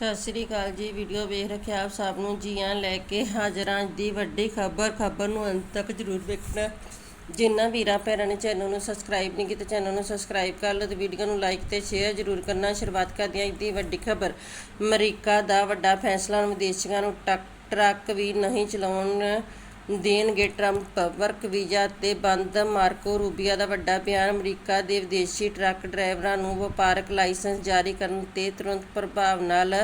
ਸਤਿ ਸ੍ਰੀ ਅਕਾਲ ਜੀ। ਵੀਡੀਓ ਵੇਖ ਰੱਖਿਆ ਆਪ ਸਭ ਨੂੰ। ਜੀਆਂ ਲੈ ਕੇ ਹਾਜ਼ਰਾਂ ਦੀ ਵੱਡੀ ਖਬਰ। ਖਬਰ ਨੂੰ ਅੰਤ ਤੱਕ ਜ਼ਰੂਰ ਵੇਖਣਾ। ਜਿਨ੍ਹਾਂ ਵੀਰਾਂ ਭੈਣਾਂ ਨੇ ਚੈਨਲ ਨੂੰ ਸਬਸਕ੍ਰਾਈਬ ਨਹੀਂ ਕੀਤਾ, ਚੈਨਲ ਨੂੰ ਸਬਸਕ੍ਰਾਈਬ ਕਰ ਲਓ ਤੇ ਵੀਡੀਓ ਨੂੰ ਲਾਈਕ ਤੇ ਸ਼ੇਅਰ ਜ਼ਰੂਰ ਕਰਨਾ। ਸ਼ੁਰੂਆਤ ਕਰਦੇ ਹਾਂ ਦੀ ਵੱਡੀ ਖਬਰ। ਅਮਰੀਕਾ ਦਾ ਵੱਡਾ ਫੈਸਲਾ, ਵਿਦੇਸ਼ੀਆਂ ਨੂੰ ਟੱਕ ਟਰੱਕ ਵੀ ਨਹੀਂ ਚਲਾਉਣ ਦੇਣਗੇ ਟਰੰਪ ਵਰਕ ਵੀਜ਼ਾ ਤੇ ਬੰਦ ਮਾਰਕੋ ਰੂਬੀਆ ਦਾ ਵੱਡਾ ਬਿਆਨ, ਅਮਰੀਕਾ ਦੇ ਵਿਦੇਸ਼ੀ ਟਰੱਕ ਡਰਾਈਵਰਾਂ ਨੂੰ ਵਪਾਰਕ ਲਾਇਸੈਂਸ ਜਾਰੀ ਕਰਨ ਤੇ ਤੁਰੰਤ ਪ੍ਰਭਾਵ ਨਾਲ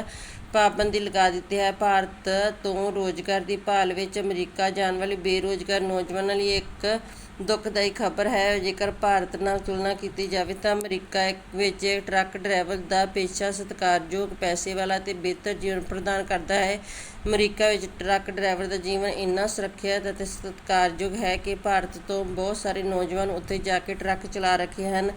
ਪਾਬੰਦੀ ਲਗਾ ਦਿੱਤੀ ਹੈ। ਭਾਰਤ ਤੋਂ ਰੋਜ਼ਗਾਰ ਦੀ ਭਾਲ ਵਿੱਚ ਅਮਰੀਕਾ ਜਾਣ ਵਾਲੇ ਬੇਰੋਜ਼ਗਾਰ ਨੌਜਵਾਨਾਂ ਲਈ ਇੱਕ ਦੁਖਦਾਈ ਖਬਰ ਹੈ। ਜੇਕਰ ਭਾਰਤ ਨਾਲ ਤੁਲਨਾ ਕੀਤੀ ਜਾਵੇ ਤਾਂ ਅਮਰੀਕਾ ਵਿੱਚ ਟਰੱਕ ਡਰਾਈਵਰ ਦਾ ਪੇਸ਼ਾ ਸਤਿਕਾਰਯੋਗ ਪੈਸੇ ਵਾਲਾ ਤੇ ਬਿਹਤਰ ਜੀਵਨ ਪ੍ਰਦਾਨ ਕਰਦਾ ਹੈ। ਅਮਰੀਕਾ ਵਿੱਚ ਟਰੱਕ ਡਰਾਈਵਰ ਦਾ ਜੀਵਨ ਇੰਨਾ ਸੁਰੱਖਿਅਤ ਅਤੇ ਸਤਿਕਾਰਯੋਗ ਹੈ ਕਿ ਭਾਰਤ ਤੋਂ ਬਹੁਤ ਸਾਰੇ ਨੌਜਵਾਨ ਉੱਥੇ ਜਾ ਕੇ ਟਰੱਕ ਚਲਾ ਰੱਖੇ ਹਨ।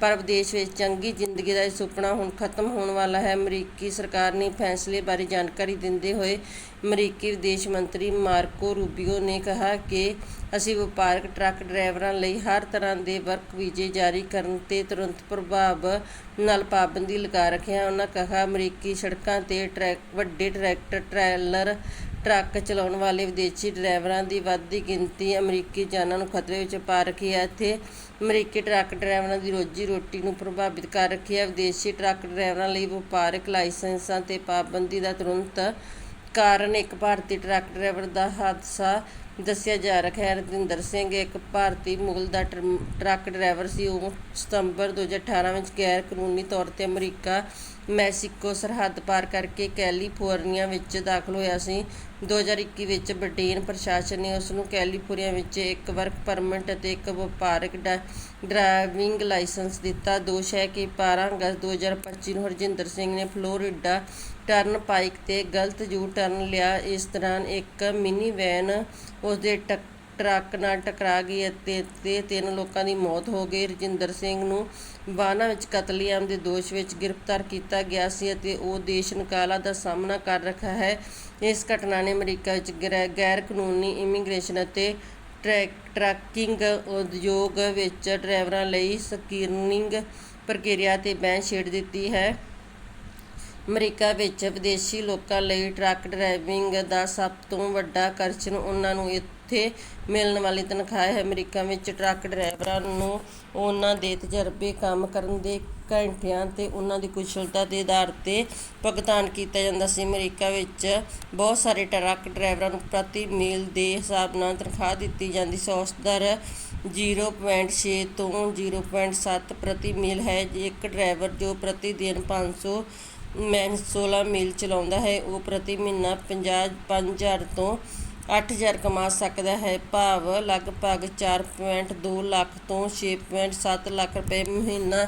ਪਰ ਵਿਦੇਸ਼ ਵਿੱਚ ਚੰਗੀ ਜ਼ਿੰਦਗੀ ਦਾ ਇਹ ਸੁਪਨਾ ਹੁਣ ਖਤਮ ਹੋਣ ਵਾਲਾ ਹੈ। ਅਮਰੀਕੀ ਸਰਕਾਰ ਨੇ ਫੈਸਲੇ ਬਾਰੇ ਜਾਣਕਾਰੀ ਦਿੰਦੇ ਹੋਏ ਅਮਰੀਕੀ ਵਿਦੇਸ਼ ਮੰਤਰੀ ਮਾਰਕੋ ਰੂਬੀਓ ਨੇ ਕਿਹਾ ਕਿ ਅਸੀਂ ਵਪਾਰਕ ਟਰੱਕ ਡਰਾਈਵਰਾਂ ਲਈ ਹਰ ਤਰ੍ਹਾਂ ਦੇ ਵਰਕ ਵੀਜ਼ੇ ਜਾਰੀ ਕਰਨ ਤੇ ਤੁਰੰਤ ਪ੍ਰਭਾਵ ਨਾਲ ਪਾਬੰਦੀ ਲਗਾ ਰੱਖਿਆ ਹੈ। ਉਹਨਾਂ ਕਿਹਾ, ਅਮਰੀਕੀ ਸੜਕਾਂ ਤੇ ਟਰੈਕ, ਵੱਡੇ ਟਰੈਕਟਰ, ਟ੍ਰੇਲਰ ਟਰੱਕ ਚਲਾਉਣ ਵਾਲੇ ਵਿਦੇਸ਼ੀ ਡਰਾਈਵਰਾਂ ਦੀ ਵੱਧਦੀ ਗਿਣਤੀ ਅਮਰੀਕੀ ਜਾਨਾਂ ਨੂੰ ਖਤਰੇ ਵਿੱਚ ਪਾ ਰੱਖੀ ਹੈ। ਅਤੇ ਅਮਰੀਕੀ ਟਰੱਕ ਡਰਾਈਵਰਾਂ ਦੀ ਰੋਜੀ ਰੋਟੀ ਨੂੰ ਪ੍ਰਭਾਵਿਤ ਕਰ ਰੱਖੀ ਹੈ। ਵਿਦੇਸ਼ੀ ਟਰੱਕ ਡਰਾਈਵਰਾਂ ਲਈ ਵਪਾਰਕ ਲਾਇਸੈਂਸਾਂ ਤੇ ਪਾਬੰਦੀ ਦਾ ਤੁਰੰਤ ਕਾਰਨ ਇੱਕ ਭਾਰਤੀ ਟਰੱਕ ਡਰਾਈਵਰ ਦਾ ਹਾਦਸਾ ਦੱਸਿਆ ਜਾ ਰਿਹਾ। ਹੈ ਰਤਿੰਦਰ ਸਿੰਘ, ਇੱਕ ਭਾਰਤੀ ਮੁਗਲ ਦਾ ਟਰ- ਟਰੱਕ ਡਰਾਈਵਰ ਸੀ। ਉਹ ਸਤੰਬਰ 2018 ਵਿੱਚ ਗੈਰ ਕਾਨੂੰਨੀ ਤੌਰ ਤੇ ਅਮਰੀਕਾ, ਮੈਕਸੀਕੋ ਸਰਹੱਦ ਪਾਰ ਕਰਕੇ ਕੈਲੀਫੋਰਨੀਆ ਵਿੱਚ ਦਾਖਲ ਹੋਇਆ ਸੀ। 2021 ਵਿੱਚ ਬ੍ਰਿਟੇਨ ਪ੍ਰਸ਼ਾਸਨ ਨੇ ਉਸ ਨੂੰ ਕੈਲੀਫੋਰਨੀਆ ਵਿੱਚ ਇੱਕ ਵਰਕ ਪਰਮਿਟ ਅਤੇ ਇੱਕ ਵਪਾਰਕ ਡਾ- ਡਰਾਈਵਿੰਗ ਲਾਇਸੈਂਸ ਦਿੱਤਾ। ਦੋਸ਼ ਹੈ ਕਿ 12 ਅਗਸਤ 2025 ਨੂੰ ਹਰਜਿੰਦਰ ਸਿੰਘ ਨੇ ਫਲੋਰੀਡਾ ਟਰਨ ਪਾਈਕ ਤੇ ਗਲਤ ਯੂ ਟਰਨ ਲਿਆ। ਇਸ ਦੌਰਾਨ ਇੱਕ ਮਿਨੀ ਵੈਨ ਉਸ ਦੇ ਟੱਕ- ਟਰੱਕ ਨਾਲ ਟਕਰਾ ਗਈ ਅਤੇ ਤੇ ਤਿੰਨ ਲੋਕਾਂ ਦੀ ਮੌਤ ਹੋ ਗਈ। ਰਜਿੰਦਰ ਸਿੰਘ ਨੂੰ ਵਾਹਨਾਂ ਵਿੱਚ ਕਤਲੇਆਮ ਦੇ ਦੋਸ਼ ਵਿੱਚ ਗ੍ਰਿਫਤਾਰ ਕੀਤਾ ਗਿਆ ਸੀ ਅਤੇ ਉਹ ਦੇਸ਼ ਨਿਕਾਲਾ ਦਾ ਸਾਹਮਣਾ ਕਰ ਰਿਹਾ ਹੈ। ਇਸ ਘਟਨਾ ਨੇ ਅਮਰੀਕਾ ਵਿੱਚ ਗੈਰ ਗੈਰ ਕਾਨੂੰਨੀ ਇਮੀਗ੍ਰੇਸ਼ਨ ਅਤੇ ਟਰੈਕ, ਟਰੱਕਿੰਗ ਉਦਯੋਗ ਵਿੱਚ ਡਰਾਈਵਰਾਂ ਲਈ ਸਕਰੀਨਿੰਗ ਪ੍ਰਕਿਰਿਆ ਤੇ ਬਹਿਸ ਛੇੜ ਦਿੱਤੀ ਹੈ। ਅਮਰੀਕਾ ਵਿੱਚ ਵਿਦੇਸ਼ੀ ਲੋਕਾਂ ਲਈ ਟਰੱਕ ਡਰਾਈਵਿੰਗ ਦਾ ਸਭ ਤੋਂ ਵੱਡਾ ਆਕਰਸ਼ਣ ਉਹਨਾਂ ਨੂੰ ਇੱਥੇ ਮਿਲਣ ਵਾਲੀ ਤਨਖਾਹ ਹੈ। ਅਮਰੀਕਾ ਵਿੱਚ ਟਰੱਕ ਡਰਾਈਵਰਾਂ ਨੂੰ ਉਹਨਾਂ ਦੇ ਤਜਰਬੇ ਕੰਮ ਕਰਨ ਦੇ ਘੰਟਿਆਂ ਤੇ ਉਹਨਾਂ ਦੀ ਕੁਸ਼ਲਤਾ ਦੇ ਆਧਾਰ ਤੇ ਭੁਗਤਾਨ ਕੀਤਾ ਜਾਂਦਾ ਸੀ। ਅਮਰੀਕਾ ਵਿੱਚ ਬਹੁਤ ਸਾਰੇ ਟਰੱਕ ਡਰਾਈਵਰਾਂ ਨੂੰ ਪ੍ਰਤੀ ਮੀਲ ਦੇ ਹਿਸਾਬ ਨਾਲ ਤਨਖਾਹ ਦਿੱਤੀ ਜਾਂਦੀ ਸੀ। ਉਸ ਦਰ 0.6 ਤੋਂ 0.7 ਪ੍ਰਤੀ ਮੀਲ ਹੈ। ਇੱਕ ਡਰਾਈਵਰ ਜੋ ਪ੍ਰਤੀ ਦਿਨ 500 ਮੈਂ 16 ਮੀਲ ਚਲਾਉਂਦਾ ਹੈ, ਉਹ ਪ੍ਰਤੀ ਮਹੀਨਾ 50 5000 ਤੋਂ ਅੱਠ ਹਜ਼ਾਰ ਕਮਾ ਸਕਦਾ ਹੈ। ਭਾਵ ਲਗਭਗ 4.2 ਲੱਖ ਤੋਂ 6.7 ਲੱਖ ਰੁਪਏ ਮਹੀਨਾ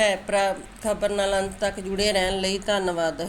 ਹੈ। ਪਰ ਖਬਰ ਨਾਲ ਅੰਤ ਤੱਕ ਜੁੜੇ ਰਹਿਣ ਲਈ ਧੰਨਵਾਦ।